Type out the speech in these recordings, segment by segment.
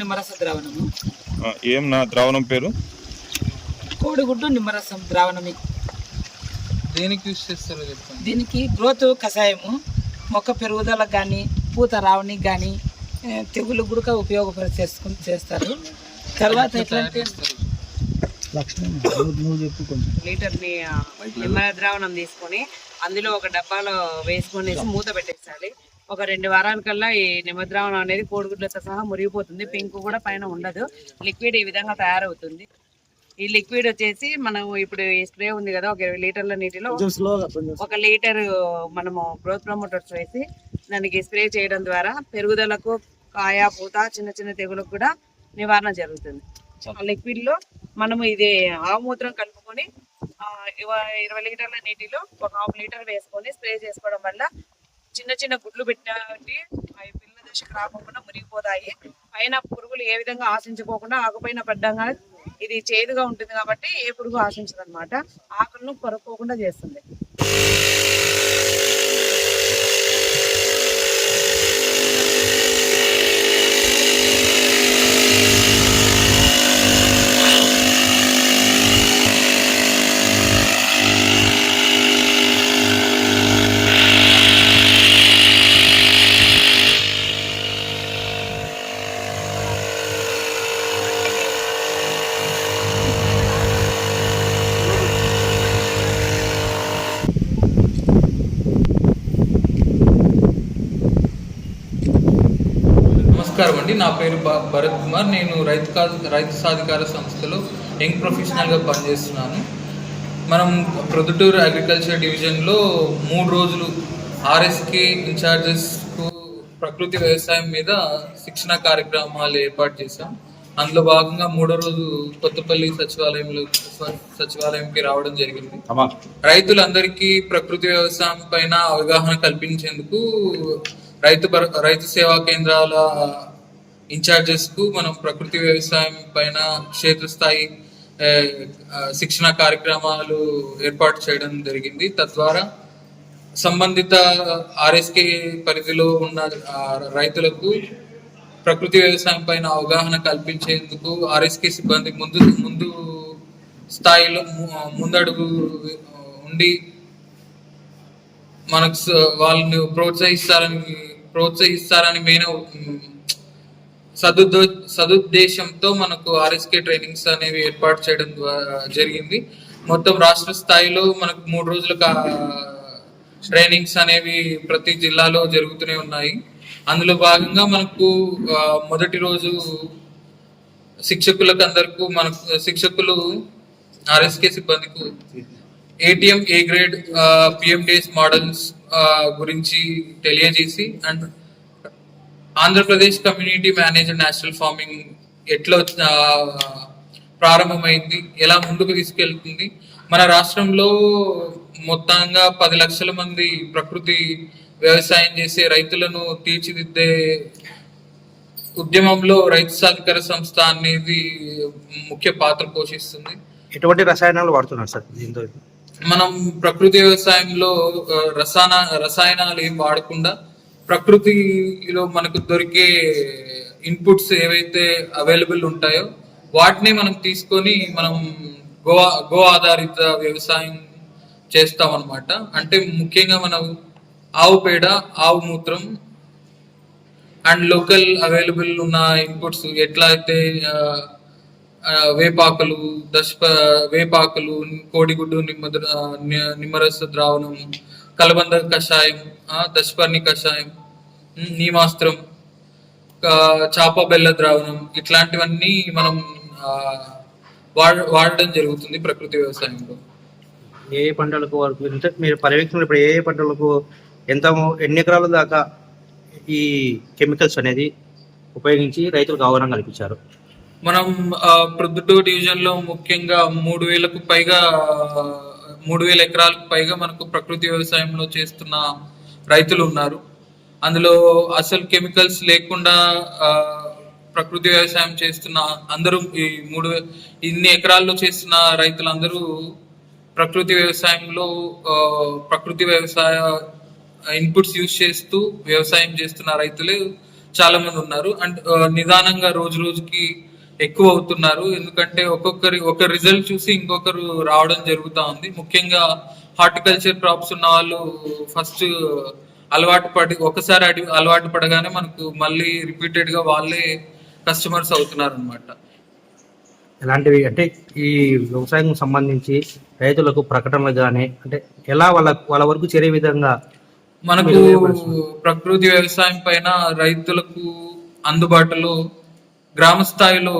నిమ్మరస ద్రావణము. ఏం నా ద్రావణం పేరు? కోడిగుడ్డు నిమ్మరసం ద్రావణమి. దేనికి యూస్ చేస్తారో చెప్పండి. దీనికి గ్రోత్ కషాయము మొక్క పెరుగుదలకు కానీ పూత రావడానికి కానీ తెగులు గుడక ఉపయోగపడి చేసుకుని చేస్తారు. తర్వాత ఎట్లంటే లీటర్ని నిమ్మ ద్రావణం తీసుకొని అందులో ఒక డబ్బాలో వేసుకొనేసి మూత పెట్టేసాలి ఒక రెండు వారాలకల్లా ఈ నిమ్మ ద్రావణం అనేది కోడిగుడ్లతో సహా మురిగిపోతుంది. పింక్ కూడా పైన ఉండదు. లిక్విడ్ ఈ విధంగా తయారవుతుంది. ఈ లిక్విడ్ వచ్చేసి మనం ఇప్పుడు ఈ స్ప్రే ఉంది కదా ఒక ఇరవై లీటర్ల నీటిలో ఒక లీటర్ మనము గ్రోత్ ప్రమోటర్స్ వేసి దానికి స్ప్రే చేయడం ద్వారా పెరుగుదలకు కాయ పూత చిన్న చిన్న తెగులకు కూడా నివారణ జరుగుతుంది. ఆ లిక్విడ్లో మనము ఇది ఆవుమూత్రం కలుపుకొని ఇరవై లీటర్ల నీటిలో ఒక హాఫ్ లీటర్ వేసుకొని స్ప్రే చేసుకోవడం వల్ల చిన్న చిన్న గుడ్లు పెట్టినవి అవి పిల్ల దశకు రాకుండా మురిగిపోతాయి పైన పురుగులు ఏ విధంగా ఆశించుకోకుండా ఆకుపైన పడ్డంగా ఇది చేదుగా ఉంటుంది కాబట్టి ఏ పురుగు ఆశించదు అనమాట ఆకులను కొరక్కోకుండా చేస్తుంది. నమస్కారం అండి. నా పేరు భరత్ కుమార్. నేను రైతు కా- రైతు సాధికార సంస్థలో యంగ్ ప్రొఫెషనల్గా పనిచేస్తున్నాను. మనం ప్రొద్దుటూరు అగ్రికల్చర్ డివిజన్లో మూడు రోజులు ఆర్ఎస్కే ఇన్ఛార్జెస్కు ప్రకృతి వ్యవసాయం మీద శిక్షణ కార్యక్రమాలు ఏర్పాటు చేశాం. అందులో భాగంగా మూడో రోజు కొత్తపల్లి సచివాలయంలో సచివాలయంకి రావడం జరిగింది. రైతులందరికీ ప్రకృతి వ్యవసాయం పైన అవగాహన కల్పించేందుకు రైతు రైతు సేవా కేంద్రాల ఇన్ఛార్జెస్కు మనం ప్రకృతి వ్యవసాయం పైన క్షేత్రస్థాయి శిక్షణ కార్యక్రమాలు ఏర్పాటు చేయడం జరిగింది. తద్వారా సంబంధిత ఆర్ఎస్కే పరిధిలో ఉన్న రైతులకు ప్రకృతి వ్యవసాయం పైన అవగాహన కల్పించేందుకు ఆర్ఎస్కే సిబ్బంది ముందు ముందు స్థాయిలో ము- ముందడుగు ఉండి మనకు వాళ్ళని ప్రోత్సహిస్తారని ప్రోత్సహిస్తారని మెయిన్ సదుద్దో సదుద్దేశంతో మనకు ఆర్ఎస్కే ట్రైనింగ్స్ అనేవి ఏర్పాటు చేయడం ద్వారా జరిగింది. మొత్తం రాష్ట్ర స్థాయిలో మనకు మూడు రోజుల ట్రైనింగ్స్ అనేవి ప్రతి జిల్లాలో జరుగుతూనే ఉన్నాయి. అందులో భాగంగా మనకు మొదటి రోజు శిక్షకులకు అందరికీ మనకు శిక్షకులు ఆర్ఎస్కే సిబ్బందికి ATM A grade PMDS models గురించి తెలియజేసి and Andhra Pradesh community manager national farming ఎట్లా ప్రారంభమైంది ఎలా ముందుకు తీసుకెళ్తుంది. మన రాష్ట్రంలో మొత్తంగా పది లక్షల మంది ప్రకృతి వ్యవసాయం చేసే రైతులను తీర్చిదిద్దే ఉద్యమంలో రైతు సాధికార సంస్థ అనేది ముఖ్య పాత్ర పోషిస్తుంది. ఎటువంటి రసాయనాలు వాడుతున్నారు సార్ దీంతో? మనం ప్రకృతి వ్యవసాయంలో రసాయన రసాయనాలు ఏం వాడకుండా ప్రకృతిలో మనకు దొరికే ఇన్పుట్స్ ఏవైతే అవైలబుల్ ఉంటాయో వాటిని మనం తీసుకొని మనం గో గో ఆధారిత వ్యవసాయం చేస్తాం అనమాట అంటే ముఖ్యంగా మనం ఆవు పేడ ఆవు మూత్రం అండ్ లోకల్ అవైలబుల్ ఉన్న ఇన్పుట్స్ ఎట్లా అయితే వేపాకులు దశప వేపాకులు కోడిగుడ్డు నిమ్మ నిమ్మరస ద్రావణం కలబంద కషాయం దశపర్ణి కషాయం నీమాస్త్రం చాప బెల్ల ద్రావణం ఇట్లాంటివన్నీ మనం వాడ వాడడం జరుగుతుంది ప్రకృతి వ్యవసాయంలో. ఏ పంటలకు వరకు అంటే మీరు పర్యవేక్షణ ఇప్పుడు ఏ ఏ పంటలకు ఎంత ఎన్ని ఎకరాల దాకా ఈ కెమికల్స్ అనేది ఉపయోగించి రైతులకు అవగాహన కల్పించారు? మనం ప్రొద్దుటూరు డివిజన్లో ముఖ్యంగా మూడు వేలకు పైగా మూడు వేల ఎకరాలకు పైగా మనకు ప్రకృతి వ్యవసాయంలో చేస్తున్న రైతులు ఉన్నారు. అందులో అసలు కెమికల్స్ లేకుండా ప్రకృతి వ్యవసాయం చేస్తున్న అందరూ ఈ మూడు వే- ఇన్ని ఎకరాల్లో చేస్తున్న రైతులందరూ ప్రకృతి వ్యవసాయంలో ప్రకృతి వ్యవసాయ ఇన్పుట్స్ యూజ్ చేస్తూ వ్యవసాయం చేస్తున్న రైతులు చాలా మంది ఉన్నారు. అండ్ నిదానంగా రోజు రోజుకి ఎక్కువ అవుతున్నారు. ఎందుకంటే ఒక్కొక్కరి ఒక రిజల్ట్ చూసి ఇంకొకరు రావడం జరుగుతా ఉంది. ముఖ్యంగా హార్టికల్చర్ క్రాప్స్ ఉన్న వాళ్ళు ఫస్ట్ అలవాటు పడి ఒకసారి అడి అలవాటు పడగానే మనకు మళ్ళీ రిపీటెడ్గా వాళ్ళే కస్టమర్స్ అవుతున్నారు అనమాట ఎలాంటివి అంటే ఈ వ్యవసాయం సంబంధించి రైతులకు ప్రకటనలు కానీ అంటే ఎలా వాళ్ళ వాళ్ళ వరకు చేరే విధంగా మనకు? ప్రకృతి వ్యవసాయం పైన రైతులకు అందుబాటులో గ్రామ స్థాయిలో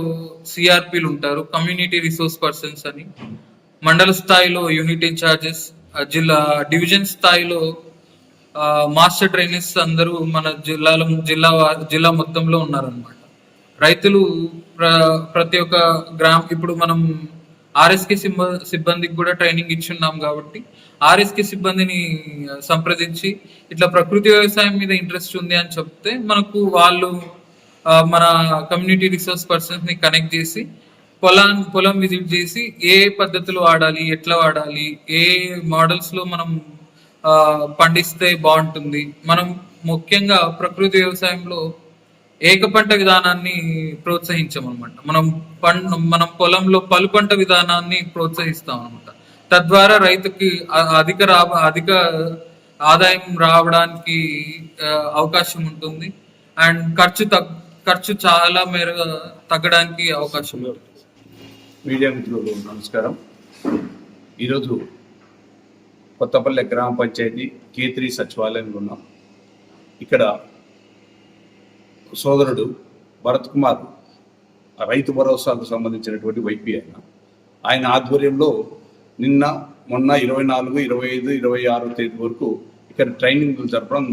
సిఆర్పిలు ఉంటారు కమ్యూనిటీ రిసోర్స్ పర్సన్స్ అని. మండల స్థాయిలో యూనిట్ ఇన్ఛార్జెస్ జిల్లా డివిజన్ స్థాయిలో మాస్టర్ ట్రైనర్స్ అందరూ మన జిల్లాలో జిల్లా జిల్లా మొత్తంలో ఉన్నారనమాట రైతులు ప్ర ప్రతి ఒక్క గ్రామ ఇప్పుడు మనం ఆర్ఎస్కే సిబ్బ సిబ్బందికి కూడా ట్రైనింగ్ ఇచ్చున్నాం కాబట్టి ఆర్ఎస్కే సిబ్బందిని సంప్రదించి ఇట్లా ప్రకృతి వ్యవసాయం మీద ఇంట్రెస్ట్ ఉంది అని చెప్తే మనకు వాళ్ళు మన కమ్యూనిటీ రిసోర్స్ పర్సన్స్ని కనెక్ట్ చేసి పొలం పొలం విజిట్ చేసి ఏ పద్ధతులు వాడాలి ఎట్లా వాడాలి ఏ మోడల్స్లో మనం పండిస్తే బాగుంటుంది. మనం ముఖ్యంగా ప్రకృతి వ్యవసాయంలో ఏక పంట విధానాన్ని ప్రోత్సహించమనమాట మనం పం మనం పొలంలో పలు పంట విధానాన్ని ప్రోత్సహిస్తాం అనమాట తద్వారా రైతుకి అధిక రాబ అధిక ఆదాయం రావడానికి అవకాశం ఉంటుంది. అండ్ ఖర్చు తగ్ ఖర్చు చాలా మేర తగ్గడానికి అవకాశం ఉంది. మీడియా మిత్రులు నమస్కారం. ఈరోజు కొత్తపల్లె గ్రామ పంచాయతీ కేత్రి సచివాలయంలో ఉన్నాం ఇక్కడ సోదరుడు భరత్ కుమార్ రైతు భరోసాకు సంబంధించినటువంటి వైపీ ఆయన. ఆయన ఆధ్వర్యంలో నిన్న మొన్న ఇరవై నాలుగు ఇరవై ఐదు ఇరవై ఆరో తేదీ వరకు ఇక్కడ ట్రైనింగ్ జరపడం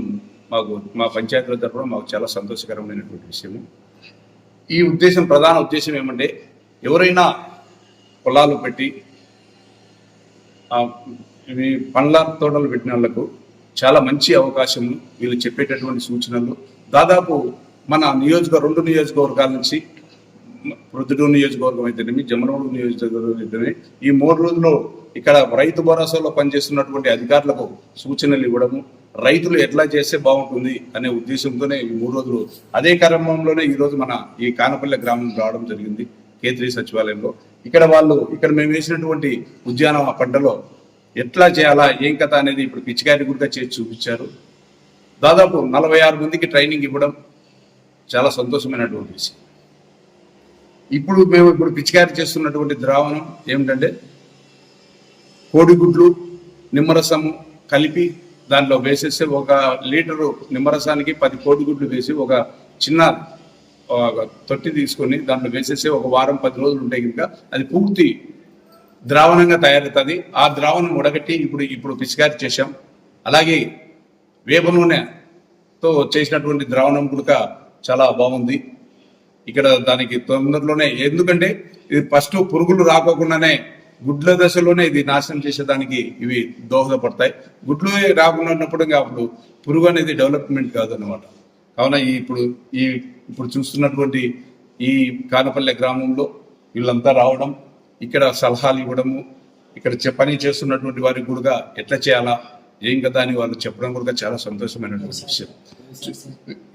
మాకు మా పంచాయతీల తరఫున మాకు చాలా సంతోషకరమైనటువంటి విషయము. ఈ ఉద్దేశం ప్రధాన ఉద్దేశం ఏమంటే ఎవరైనా పొలాలు పెట్టి పండ్ల తోటలు పెట్టిన వాళ్ళకు చాలా మంచి అవకాశం వీళ్ళు చెప్పేటటువంటి సూచనలు. దాదాపు మన నియోజక రెండు నియోజకవర్గాల నుంచి ప్రొద్దుటూరు నియోజకవర్గం అయితేనేమి జమనోడు నియోజకవర్గం అయితేనే ఈ మూడు రోజుల్లో ఇక్కడ రైతు భరోసాలో పనిచేస్తున్నటువంటి అధికారులకు సూచనలు ఇవ్వడము రైతులు ఎట్లా చేస్తే బాగుంటుంది అనే ఉద్దేశంతోనే ఈ మూడు రోజులు. అదే క్రమంలోనే ఈరోజు మన ఈ కానపల్లె గ్రామం రావడం జరిగింది కేంద్రీయ సచివాలయంలో. ఇక్కడ వాళ్ళు ఇక్కడ మేము వేసినటువంటి ఉద్యాన పంటలో ఎట్లా చేయాలా ఏం కథ అనేది ఇప్పుడు పిచ్చికారి గుడిగా చేసి చూపించారు. దాదాపు నలభై ఆరు మందికి ట్రైనింగ్ ఇవ్వడం చాలా సంతోషమైనటువంటి విషయం. ఇప్పుడు మేము ఇప్పుడు పిచికారి చేస్తున్నటువంటి ద్రావణం ఏమిటంటే కోడిగుడ్లు నిమ్మరసము కలిపి దాంట్లో వేసేస్తే ఒక లీటరు నిమ్మరసానికి పది కోడిగుడ్లు వేసి ఒక చిన్న తొట్టి తీసుకొని దాంట్లో వేసేసి ఒక వారం పది రోజులు ఉంటాయి కనుక అది పూర్తి ద్రావణంగా తయారవుతుంది. ఆ ద్రావణం ఉడగట్టి ఇప్పుడు ఇప్పుడు పిచికారి చేశాం. అలాగే వేప నూనెతో చేసినటువంటి ద్రావణం కూడా చాలా బాగుంది. ఇక్కడ దానికి తొందరలోనే ఎందుకంటే ఇది ఫస్ట్ పురుగులు రాకోకుండానే గుడ్ల దశలోనే ఇది నాశనం చేసేదానికి ఇవి దోహదపడతాయి. గుడ్లు రాకుండా ఉన్నప్పుడు అప్పుడు పురుగు అనేది డెవలప్మెంట్ కాదు అనమాట కావున ఈ ఇప్పుడు ఈ ఇప్పుడు చూస్తున్నటువంటి ఈ కానపల్లె గ్రామంలో వీళ్ళంతా రావడం ఇక్కడ సలహాలు ఇవ్వడము ఇక్కడ పని చేస్తున్నటువంటి వారికి కూడా ఎట్లా చేయాలా ఏం కదా అని వాళ్ళు చెప్పడం కూడా చాలా సంతోషమైనటువంటి విషయం.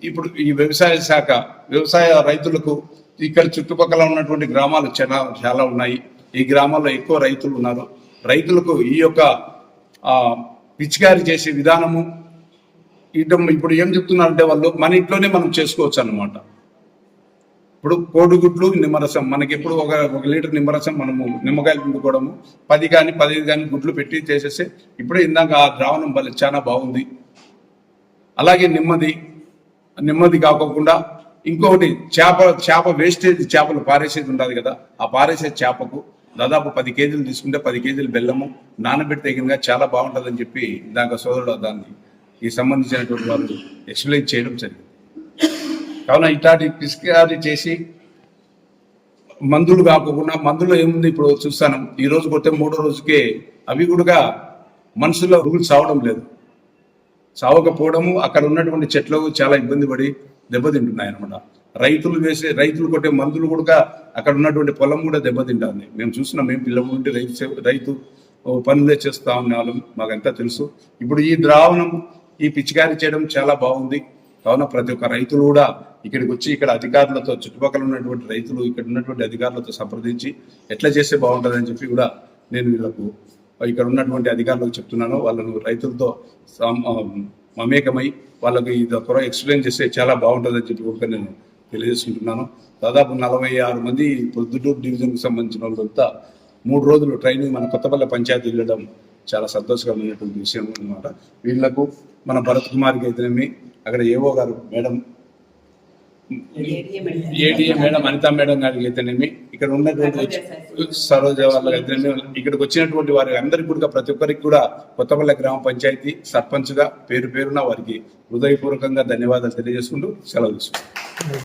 ఇప్పుడు ఈ వ్యవసాయ శాఖ వ్యవసాయ రైతులకు ఇక్కడ చుట్టుపక్కల ఉన్నటువంటి గ్రామాలు చాలా చాలా ఉన్నాయి. ఈ గ్రామాల్లో ఎక్కువ రైతులు ఉన్నారు. రైతులకు ఈ యొక్క పిచికారి చేసే విధానము ఇటం ఇప్పుడు ఏం చెప్తున్నారంటే వాళ్ళు మన ఇంట్లోనే మనం చేసుకోవచ్చు అన్నమాట. ఇప్పుడు కోడిగుడ్లు నిమ్మరసం మనకి ఎప్పుడు ఒక ఒక లీటర్ నిమ్మరసం మనము నిమ్మకాయలు పిండుకోవడము పది కానీ పదిహేను కానీ గుడ్లు పెట్టి చేసేస్తే ఇప్పుడే ఇందాక ఆ ద్రావణం భలే చాలా బాగుంది. అలాగే నెమ్మది నెమ్మది కాకోకుండా ఇంకొకటి చేప చేప వేస్టేజ్ చేపలు పారేసేది ఉండదు కదా ఆ పారేసే చేపకు దాదాపు పది కేజీలు తీసుకుంటే పది కేజీలు బెల్లము నానబెట్టి తగినగా చాలా బాగుంటుందని చెప్పి ఇందాక సోదరుడు దాన్ని ఈ సంబంధించినటువంటి వాళ్ళు ఎక్స్ప్లెయిన్ చేయడం జరిగింది. కావున ఇట్లాంటి పిసికారి చేసి మందులు కాకుండా మందులు ఏముంది ఇప్పుడు చూస్తాను. ఈ రోజు కొట్టే మూడో రోజుకే అవి కూడా మనుషుల్లో రూల్స్ చావడం లేదు. చావకపోవడము అక్కడ ఉన్నటువంటి చెట్లు చాలా ఇబ్బంది పడి దెబ్బతింటున్నాయి అనమాట రైతులు వేసే రైతులు కొట్టే మందులు కూడా అక్కడ ఉన్నటువంటి పొలం కూడా దెబ్బతింటుంది. మేము చూసినాం మేము పిల్లల నుండి రైతు రైతు పనులే చేస్తా ఉన్నాం మాకంతా తెలుసు. ఇప్పుడు ఈ ద్రావణం ఈ పిచికారీ చేయడం చాలా బాగుంది. కావున ప్రతి ఒక్క రైతులు కూడా ఇక్కడికి వచ్చి ఇక్కడ అధికారులతో చుట్టుపక్కల ఉన్నటువంటి రైతులు ఇక్కడ ఉన్నటువంటి అధికారులతో సంప్రదించి ఎట్లా చేస్తే బాగుంటుందని చెప్పి కూడా నేను వీళ్ళకు ఇక్కడ ఉన్నటువంటి అధికారులకు చెప్తున్నాను. వాళ్ళను రైతులతో మమేకమై వాళ్ళకి ఇది త్వర ఎక్స్ప్లెయిన్ చేస్తే చాలా బాగుంటుందని చెప్పి కూడా నేను తెలియజేసుకుంటున్నాను. దాదాపు నలభై ఆరు మంది పొద్దుటూరు డివిజన్కి సంబంధించిన వాళ్ళంతా మూడు రోజులు ట్రైనింగ్ మన కొత్తపల్లి పంచాయతీ వెళ్ళడం చాలా సంతోషకరమైనటువంటి విషయం అన్నమాట. వీళ్ళకు మన భరత్ కుమార్కి అయితేనేమి అక్కడ ఏవో గారు madam ATA madam Anitha madam గారికి అయితేనేమి ఇక్కడ ఉన్నటువంటి సరోజ వాళ్ళకి అయితేనేమి ఇక్కడికి వచ్చినటువంటి వారి అందరికీ కూడా ప్రతి ఒక్కరికి కూడా కొత్తపల్లి గ్రామ పంచాయతీ సర్పంచ్గా పేరు పేరున వారికి హృదయపూర్వకంగా ధన్యవాదాలు తెలియజేసుకుంటూ సెలవు తీసుకుంటాం